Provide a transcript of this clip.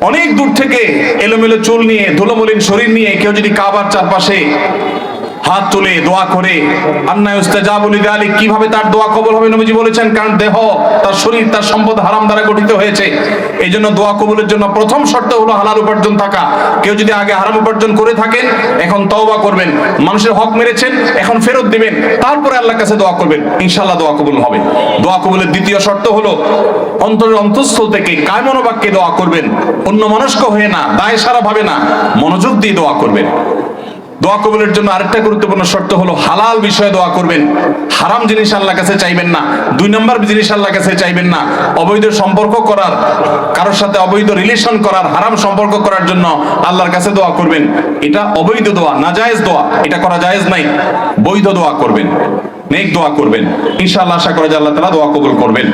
অনেক দূর থেকে এলোমেলো চুল নিয়ে ধুলোমলিন শরীর নিয়ে কেউ যদি কাবার চারপাশে হাত তুলে দোয়া করে। আন্নায় উস্তাজাবুল গালিক কীভাবে তার দোয়া কবুল হবে নবীজি বলেছেন, কারণ দেহ তার শরীর, তার সম্পদ হারাম দ্বারা গঠিত হয়েছে। এই জন্য দোয়া কবুলের জন্য প্রথম শর্ত হলো হালাল উপার্জন থাকা। কেউ যদি আগে হারাম উপার্জন করে থাকেন, এখন তওবা করবেন। মানুষের হক মেরেছেন, এখন ফেরত দিবেন। তারপরে আল্লাহর কাছে দোয়া করবেন। ইনশাআল্লাহ দোয়া কবুল হবে। দোয়া কবুলের দ্বিতীয় শর্ত হলো অন্তরের অন্তঃস্থল থেকে কায়মনোবাক্যে দোয়া করবেন। অন্য মনস্ক হয়ে না দায় সারা ভাবে না, মনোযোগ দিয়ে দোয়া করবেন। দোয়া কবুলের জন্য আরেকটা গুরুত্বপূর্ণ শর্ত হলো, হালাল বিষয়ে দোয়া করবেন। হারাম জিনিস আল্লাহর কাছে চাইবেন না। দুই নম্বর জিনিস আল্লাহর কাছে চাইবেন না, অবৈধ সম্পর্ক করার, কারোর সাথে অবৈধ রিলেশন করার, হারাম সম্পর্ক করার জন্য আল্লাহর কাছে দোয়া করবেন। এটা অবৈধ দোয়া, নাজায়েজ দোয়া। এটা করা জায়েজ নাই। বৈধ দোয়া করবেন, নেক দোয়া করবেন। ইনশাআল্লাহ আশা করা যায় আল্লাহ তাআলা দোয়া কবুল করবেন।